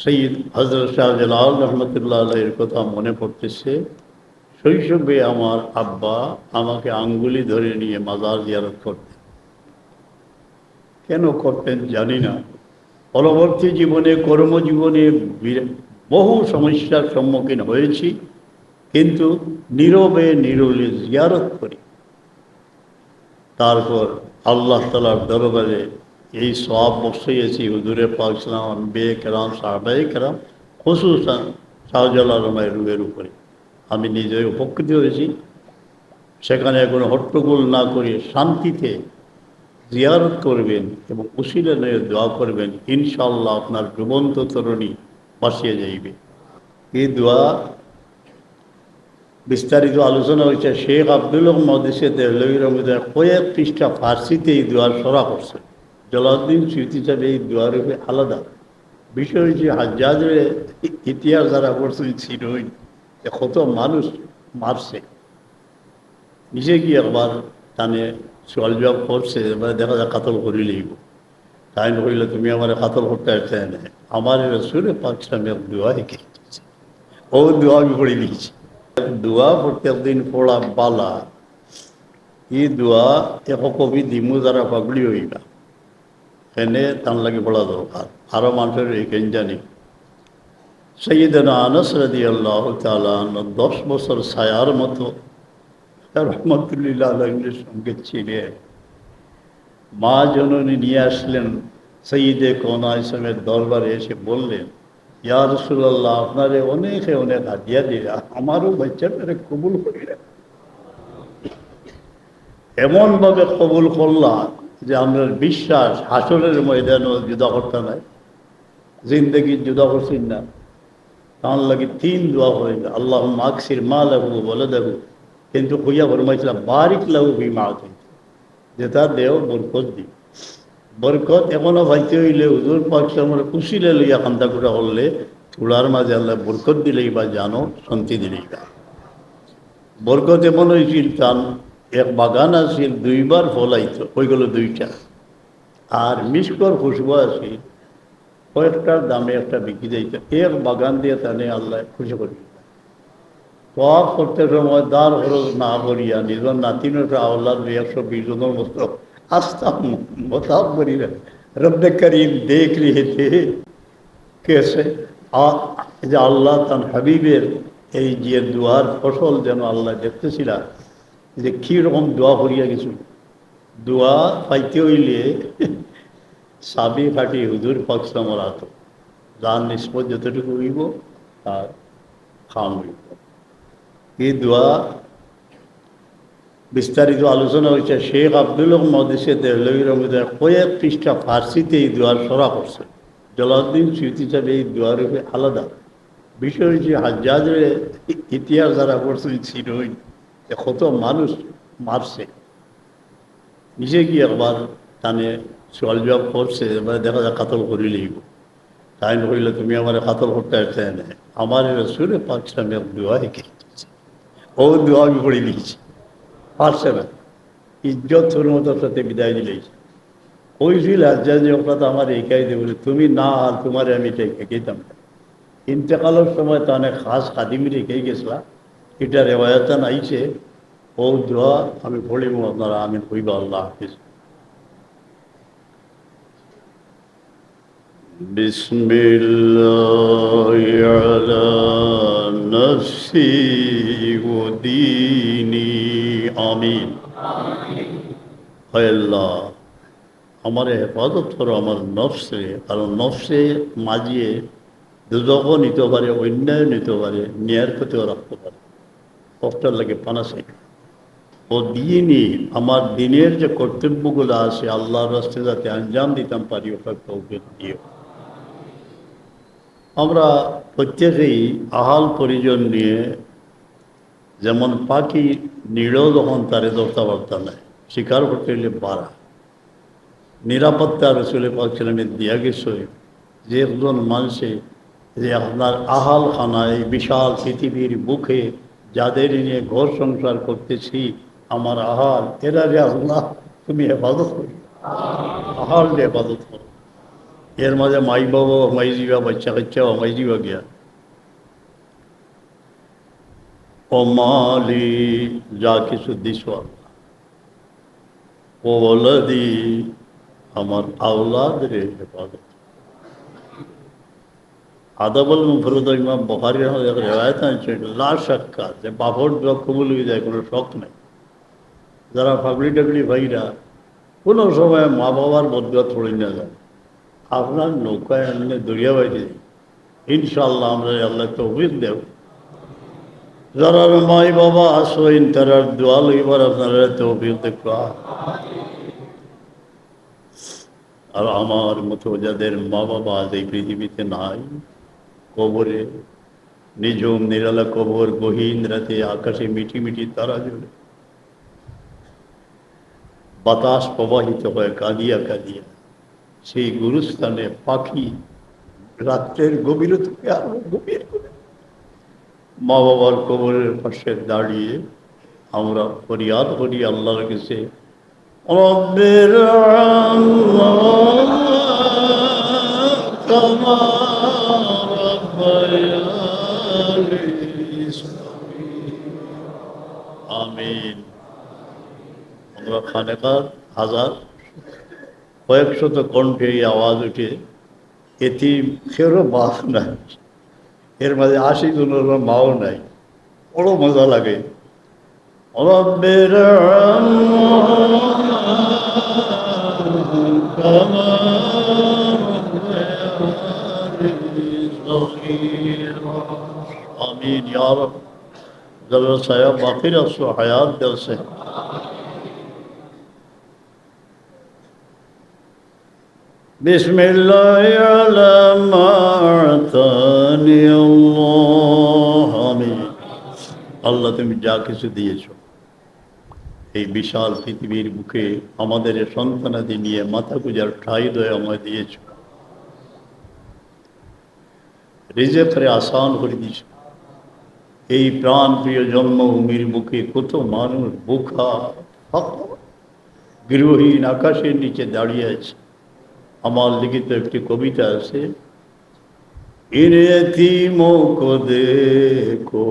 সৈয়দ হজরত শাহজালাল রহমতুল্লাহ আলাইয়ের কথা মনে পড়তেছে, শৈশবে আমার আব্বা আমাকে আঙ্গুলি ধরে নিয়ে মাজার জিয়ারত করতেন। কেন করতেন জানি না। পরবর্তী জীবনে, কর্মজীবনে বহু সমস্যার সম্মুখীন হয়েছি, কিন্তু নীরবে নীরবে জিয়ারত করি। তারপর আল্লাহ তালার দরবারে এই সব বসিয়েছি হুজুরে পাকসালাম বে কেরাম সাহবাই কেরাম, খসুসান শাহজালাল রমায় রুয়ের উপরে। আমি নিজে উপকৃত হয়েছি। সেখানে কোনো হট্টগোল না করে শান্তিতে জিয়ারত করবেন এবং উসিলে নয়ে দোয়া করবেন ইনশাল্লাহ আপনার ডুবন্ত তরুণী বাসিয়ে যাইবে। এই দোয়া বিস্তারিত আলোচনা হয়েছে, শেখ আব্দুল মদেশে দেহলবী রহমদের কয়েক পৃষ্ঠা ফার্সিতে এই দোয়ার সরা করছে। জলাউদ্দিন স্মৃতি সাহেব এই দোয়ার আলাদা। বিষয় হচ্ছে হাজারের ইতিহাস যারা ছিলই যে কত মানুষ মারছে। নিজে গিয়ে একবার টানে সোয়াল জবাব করছে, এবার দেখা যায় কাতল করি লইব তাই কইলে তুমি আমার কাতল করতে আসতে না আমার রসুরে পাকিস্তানের দোয়া এঁকে ও দোয়া আমি পড়ে দিয়েছি দোয়া প্রত্যেক দিন পড়া বালা। এই দোয়া এক কবি দিমু যারা পাগলি হইবা। এনে তার লাগে পড়া দরকার। আরও মানুষের এখানে জানি? সৈয়দনা আনস রাদি আল্লাহ তালা দশ বছর ছায়ার মতো রহমতুল্লাহ আলমের সঙ্গে ছিলে মা জননী নিয়ে আসলেন। সঈদে কোনা ইসলামের দরবারে এসে বললেন, ইয়া রসুল্লাহ আপনারে অনেকে অনেক হাদিয়া দিলা আমারও বাচ্চাটারে কবুল করিলেন। এমনভাবে কবুল করলাম। যে আমরা বিশ্বাস হাসলের ময়দানও জুদা করতে নাই জিন্দগি জুদা করছেন না। তার লাগে তিন দোয়া হয়ে আল্লাহ মাকসির মা লাগু বলে দেবো কিন্তু হইয়া ফরমাইছিলাম, বারিক লাগু ভি মা যে তার দেহ বরকত দি বরকত এখনও ভাইতে হইলে হুজুর আমার কুশিলে লইয়া কান্দা কুটা করলে চূড়ার মাঝে আল্লাহ বরকত দিলেই বা জানো, শান্তি দিলেই বা। বরকত এমন হয়েছিল তান এক বাগান আছিল দুইবার ফলাইত হয়ে গেল দুইটা। আর মিসকর খুশবু আছিল কয়েকটার দামে একটা বিক্রি যাইত এক বাগান দিয়ে তানে আল্লাহ খুশি করি। তফ করতে সময় দার খরচ না করিয়া নিজের নাতিনের আওলাদ একশো বিশ জনের মতো আসতাম মোতাব রব্বে করিম দেখ थे কেসে যে আল্লাহ তান হাবিবের এই যে দোয়ার ফসল যেন আল্লাহ দেখতেছিলা যে কীরকম দোয়া করিয়া গেছিল দোয়া পাইতে হইলে সাবি ফাটি হুজুর পাকসামর আত যার নিষ্পত যতটুকু হইব, তার খাম হইব। এই দোয়া বিস্তারিত আলোচনা হয়েছে শেখ আব্দুল মদেশে দেহলবী রহমদের কয়েক পৃষ্ঠা ফার্সিতে এই দোয়ার সরা করছে। জলাউদ্দিন স্মৃতি সাহেব এই দোয়ার আলাদা। বিষয় হচ্ছে হাজারের ইতিহাস যারা করছে ছিলই যে কত মানুষ মারছে। নিজে গিয়ে একবার টানে সোয়াল জবাব করছে, এবার দেখা যায় কাতল করি লইব তাই কইলে তুমি আমার কাতল করতে আসতে না। আমার রসুরে পাকিস্তানের দোয়া এঁকে ও দোয়া আমি পড়ে দিয়েছি পারছে না। ইজ্জত হরমতার সাথে বিদায় দিলেই কইছিল আজ্জা যে ওটা তো আমার একাই দেবে তুমি না আর তোমার আমি একাইতাম না। ইন্তেকালের সময় তো অনেক খাস খাদিমি রেখে গেছিলাম। এটা রেওয়ায়তান আইছে ও দোয়া আমি পড়িব আপনারা আমি কইব আল্লাহ হাফিজ بسم الله على نفسي وديني آمين হয় আল্লাহ আমার হেফাজত করো আমার নফসে কারণ নফসে মাজিয়ে দুজকও নিতে পারে অন্যায় নিতে পারে ন্যায়ের ক্ষতিও রাখতে পারে কষ্টের লাগে পানা চাই ও দিনই আমার দিনের যে কর্তব্যগুলো আছে, আল্লাহর রাস্তে যাতে আঞ্জাম দিতাম পারি ওটা তৌফিক আমরা প্রত্যেকেই আহাল পরিজন নিয়ে যেমন পাখি নিড়েও যখন তারে দর্তাবার্তা নেয় শিকার করতে গেলে বাড়া। নিরাপত্তা রসুলে পাকছিলামের দিয়া গেছে যে একজন মানুষে যে আপনার আহাল খানায় বিশাল পৃথিবীর বুকে যাদের নিয়ে ঘর সংসার করতেছি, আমার আহাল, এরা যে আল্লাহ, তুমি হেফাজত করি। আহাল যে হেফাজত করো। এর মাঝে মাই বাবা হমাই যাওয়া বাচ্চা কাচ্চা হমাই যাওয়া গিয়া। ও মালি যা কিছু দিস ও ওলাদি, আমার আওলাদ রে হেফাজত। আদাবল মুফরুদ ইমাম বখারি রেওয়ায়ত আছে লা শাক্কা, যে বাপর দোয়া কবুল যায় কোনো শখ নেই। যারা ফাগড়ি টাগড়ি ভাইরা, কোনো সময় মা বাবার বদুয়া থড়ি না যায় আপনার নৌকায় এমনি দরিয়া বাইরে ইনশাল্লাহ আমরা আল্লাহ তৌফিক দেব। যারা মাই বাবা আসইন তারার দোয়া লইবার আপনারা তৌফিক দেখবা আর আমার মতো যাদের মা বাবা আজ এই পৃথিবীতে নাই কবরে, নিজম নিরালা কবর, গহীন রাতে আকাশে মিটি মিটি তারা জ্বলে। বাতাস প্রবাহিত হয় কাঁদিয়া কাঁদিয়া। সেই গুরুস্থানে পাখি রাত্রের গভীরতাকে আরও গভীর করে। মা বাবার কবরের পাশে দাঁড়িয়ে আমরা ফরিয়াদ করি আল্লাহর কাছে, রব্বের আমিন। আমরা খানেকার হাজার কয়েকশত কণ্ঠে এই আওয়াজ উঠে এটি কেউরও বাপ নাই। এর মাঝে আশি জনের মাও নাই। বড় মজা লাগে। রব্বের آمین یا رب ذرا سایہ باقی رکھ سو حیات دل سے بسم الله على ما اعطاني الله آمين আল্লাহ, তুমি যা কিছু দিয়েছ, এই বিশাল পৃথিবীর বুকে আমাদের সন্তানাদি নিয়ে মাথা গুজার ঠাই দয় আমায় দিয়েছ। রিজেফরে আসান করে দিয়েছ। এই প্রাণ প্রিয় জন্মভূমির বুকে কত মানুষ বুখা ফাঁকা, গৃহহীন আকাশের নিচে দাঁড়িয়ে আছে আমার লিখিত একটি কবিতা আছে इन यतीमों को देखो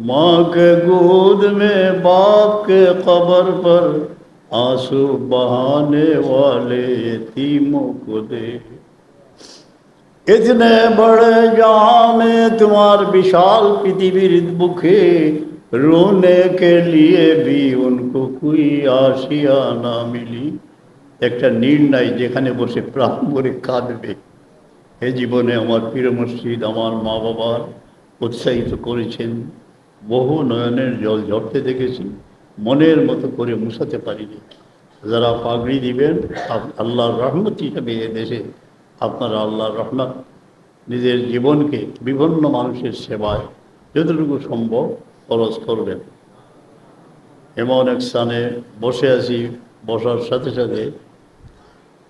माँ के गोद में बाप के कब्र पर आंसू बहाने वाले यतीमों को देखो ইতনে বড় জামে তোমার বিশাল পৃথিবীর মুখে রোনে কে লিয়ে বি উনকো কুই আসিয়া না মিলি। একটা নির্ণয় যেখানে বসে প্রাণ করে কাঁদবে। এ জীবনে আমার পীর মসজিদ আমার মা বাবার উৎসাহিত করেছেন। বহু নয়নের জল ঝরতে দেখেছি, মনের মতো করে মুছাতে পারিনি। যারা পাগড়ি দিবেন, আল্লাহর রহমতি হবে এদেশে দেশে আপনারা আল্লাহর রহমত নিজের জীবনকে বিভিন্ন মানুষের সেবায় যতটুকু সম্ভব খরচ করবেন। এমন এক স্থানে বসে আছি, বসার সাথে সাথে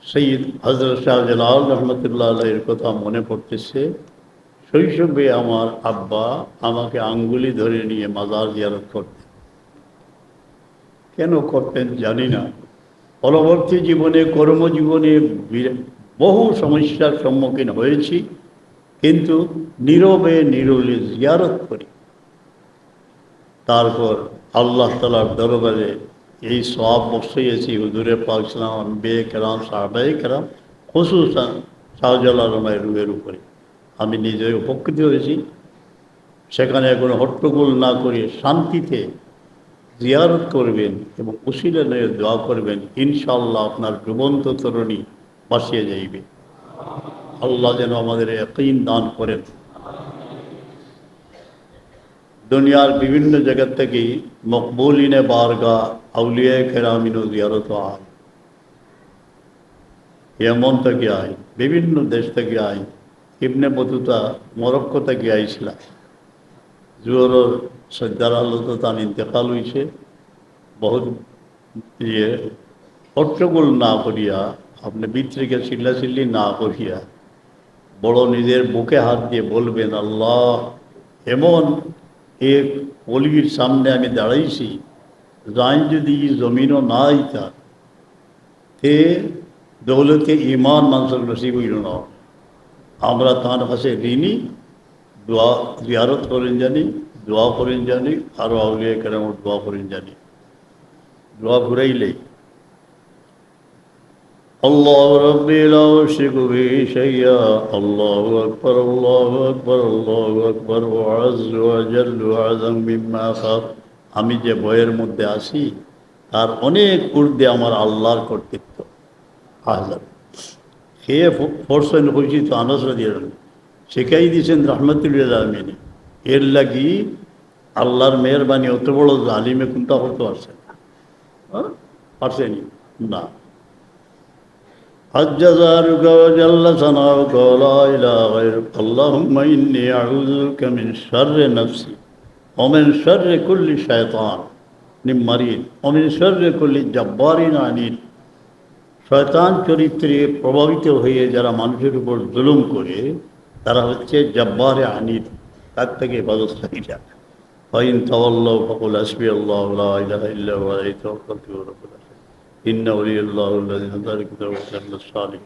সৈয়দ হজরত শাহজালাল রহমতুল্লাহ এর কথা মনে পড়তেছে। শৈশবে আমার আব্বা আমাকে আঙ্গুলি ধরে নিয়ে মাজার জিয়ারত করতেন। কেন করতেন জানি না। পরবর্তী জীবনে, কর্মজীবনে বহু সমস্যার সম্মুখীন হয়েছি, কিন্তু নীরবে নীরবে জিয়ারত করি। তারপর আল্লাহ তালার দরবারে এই সব বসেছি হুজুরে পাক ইসলাম বে কেরাম সাহবাই কেরাম, খসুসান শাহজালাল রমায় রুহের উপরে। আমি নিজে উপকৃত হয়েছি। সেখানে কোনো হট্টগোল না করে শান্তিতে জিয়ারত করবেন এবং উসিলে নিয়ে দোয়া করবেন। ইনশাল্লাহ আপনার ডুবন্ত তরণী বাসিয়ে যাইবে। আল্লাহ যেন আমাদের একই দান করেন। দুনিয়ার বিভিন্ন জায়গা থেকে মকবুলিনে বারগা আউলিয়া কেরামিনো জিয়ারত আয়। ইয়মন থেকে আয়, বিভিন্ন দেশ থেকে আয়, ইবনে বতুতা মরক্কো থেকে আইছিলা জুয়রর সজ্জার আল্লাহ তার ইন্তেকাল হয়েছে বহুত ইয়ে হট্টগোল না করিয়া আপনি বিত্রিকে চিল্লাচিল্লি না করিয়া বড় নিজের বুকে হাত দিয়ে বলবেন, আল্লাহ, এমন এক অলির সামনে আমি দাঁড়াইছি যাই যদি জমিনও না আইতা তে দৌলতে ইমান মানুষের নসিব হইল না। আমরা তার কাছে ঋণী, দোয়া, জিয়ারত করেন জানি, দোয়া করেন জানি আরও আউলিয়া কেরাম দোয়া করেন জানি। দোয়া ঘুরাইলেই الله ربي لا أشرك به شيئا الله أكبر الله أكبر الله أكبر وعز وجل وعظم مما خاف আমি যে বইয়ের মধ্যে আছি তার অনেক ঊর্ধ্বে আমার আল্লাহর কর্তৃত্ব হাজার খেয়ে ফোরসেন হয়েছি তো আনস দিয়ে শিখাই দিয়েছেন রহমতুল্লাহ আলমিনে এর লাগি আল্লাহর মেহরবানি অত বড় জালিমে কোনটা করতে পারছে না হ্যাঁ? পারছেনি না حج ذلك وجل ثناؤك ولا إله غيرك اللهم إني أعوذ بك من شر نفسي ومن شر كل شيطان مريض ومن شر كل جبار عنيد শয়তান চরিত্রে প্রভাবিত হয়ে যারা মানুষের উপর জুলুম করে তারা হচ্ছে জব্বারে আনির তার থেকে হেফাজত চাই যাক ফাইন তাওয়াল্লাহ ফকুল আসবি আল্লাহ লা ইলাহা ইল্লা হুয়া আলাইহি তাওয়াক্কালতু ওয়া إن ولي الله الذي نزل كتابه وسلم الصالح